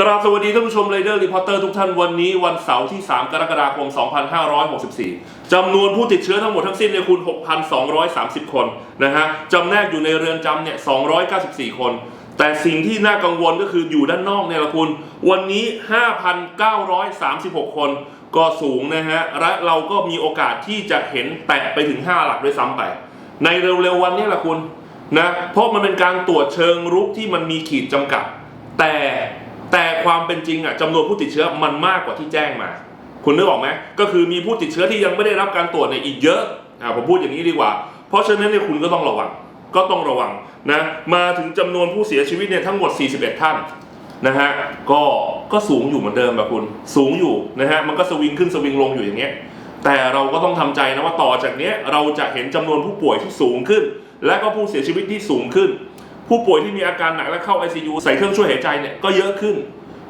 ครับสวัสดีท่านผู้ชมเรเดอร์รีพอร์เตอร์ทุกท่านวันนี้วันเสาร์ที่ 3 กรกฎาคม 2564 จำนวนผู้ติดเชื้อทั้งหมดทั้งสิ้นเนี่ยคุณ6,230 คนนะฮะจำแนกอยู่ในเรือนจำเนี่ย 294 คน แต่สิ่งที่น่ากังวลก็คืออยู่ด้านนอกเนี่ยละคุณ วันนี้ 5,936 คนก็สูงนะฮะ และเราก็มีโอกาสที่จะเห็นแตะไปถึง 5 หลักด้วยซ้ำไป ในเร็วๆวันนี้ละคุณนะเพราะมันเป็นการตรวจเชิงรุกที่มันมีขีดจำกัด แต่ แต่ความเป็นจริงอะจำนวนผู้ติดเชื้อมันมากกว่าที่แจ้งมา คุณนึกออกไหมก็คือมีผู้ติดเชื้อที่ยังไม่ได้รับการตรวจเนี่ยอีกเยอะอ่าผมพูดอย่างนี้ดีกว่า เพราะฉะนั้นเนี่ยคุณก็ต้องระวัง ก็ต้องระวังนะมาถึงจำนวนผู้เสียชีวิตเนี่ยทั้งหมด 41 ท่านนะฮะก็ก็สูงอยู่เหมือนเดิมแบบคุณสูงอยู่นะฮะมันก็สวิงขึ้นสวิงลงอยู่อย่างเงี้ยแต่เราก็ต้องทำใจนะว่าต่อจากเนี้ยเราจะเห็นจำนวนผู้ป่วยที่สูงขึ้น และก็ผู้เสียชีวิตที่สูงขึ้น ผู้ป่วยที่มีอาการหนักและเข้า ICU ใส่เครื่องช่วยหายใจเนี่ยก็เยอะขึ้น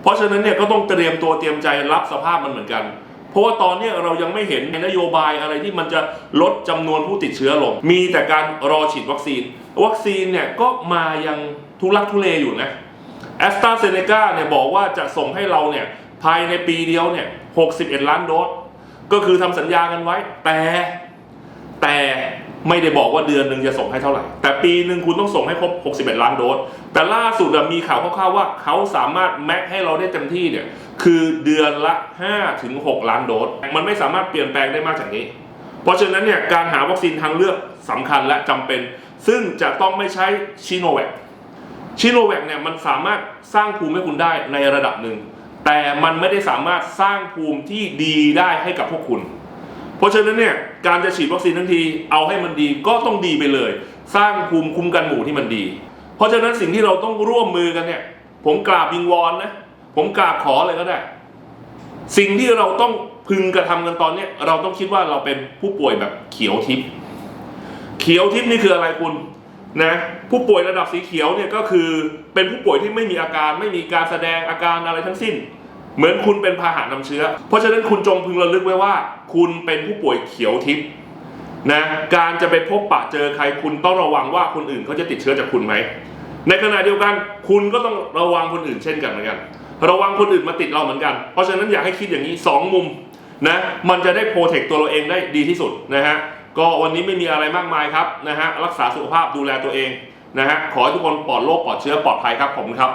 เพราะฉะนั้นเนี่ยก็ต้องเตรียมตัวเตรียมใจรับสภาพมันเหมือนกัน เพราะว่าตอนนี้เรายังไม่เห็นนโยบายอะไรที่มันจะลดจำนวนผู้ติดเชื้อลง มีแต่การรอฉีดวัคซีน วัคซีนเนี่ยก็มายังทุลักทุเลอยู่นะแอสตราเซเนกาเนี่ยบอกว่าจะส่งให้เราเนี่ยภายในปีเดียวเนี่ย 61 ล้านโดส ก็คือทำสัญญากันไว้ แต่ ไม่ได้บอกว่าเดือนหนึ่งจะส่งให้เท่าไหร่ แต่ปีหนึ่งคุณต้องส่งให้ครบ 61 ล้านโดส แต่ล่าสุดมีข่าวคร่าวๆว่าเขาสามารถแม็กให้เราได้เต็มที่เนี่ยคือเดือนละ5ถึง6ล้านโดส มันไม่สามารถเปลี่ยนแปลงได้มากจากนี้ เพราะฉะนั้นเนี่ยการหาวัคซีนทางเลือกสำคัญและจำเป็น ซึ่งจะต้องไม่ใช้ชิโนแวคชิโนแวคเนี่ยมันสามารถสร้างภูมิให้คุณได้ในระดับหนึ่งแต่มันไม่ได้สามารถสร้างภูมิที่ดีได้ให้กับพวกคุณ เพราะฉะนั้นเนี่ยการจะฉีดวัคซีนทั้งทีเอาให้มันดีก็ต้องดีไปเลย สร้างภูมิคุ้มกันหมู่ที่มันดี เพราะฉะนั้นสิ่งที่เราต้องร่วมมือกันเนี่ย ผมกราบวิงวอนนะผมกราบขอเลยก็ได้ สิ่งที่เราต้องพึงกระทำกันตอนเนี้ยเราต้องคิดว่าเราเป็นผู้ป่วยแบบเขียวทิพย์เขียวทิพย์นี่คืออะไรคุณนะผู้ป่วยระดับสีเขียวเนี่ยก็คือเป็นผู้ป่วยที่ไม่มีอาการไม่มีการแสดงอาการอะไรทั้งสิ้น เหมือนคุณเป็นพาหะนำเชื้อ เพราะฉะนั้นคุณจงพึงระลึกไว้ว่า คุณเป็นผู้ป่วยเขียวทิพย์นะการจะไปพบปะเจอใครคุณต้องระวังว่าคนอื่นเขาจะติดเชื้อจากคุณไหมในขณะเดียวกัน คุณก็ต้องระวังคนอื่นเช่นกันเหมือนกัน ระวังคนอื่นมาติดเราเหมือนกัน เพราะฉะนั้นอยากให้คิดอย่างนี้สองมุมนะมันจะได้โปรเทคตัวเราเองได้ดีที่สุดนะฮะก็วันนี้ไม่มีอะไรมากมายครับนะฮะรักษาสุขภาพดูแลตัวเองนะฮะขอให้ทุกคนปลอดโรคปลอดเชื้อปลอดภัยครับผมครับ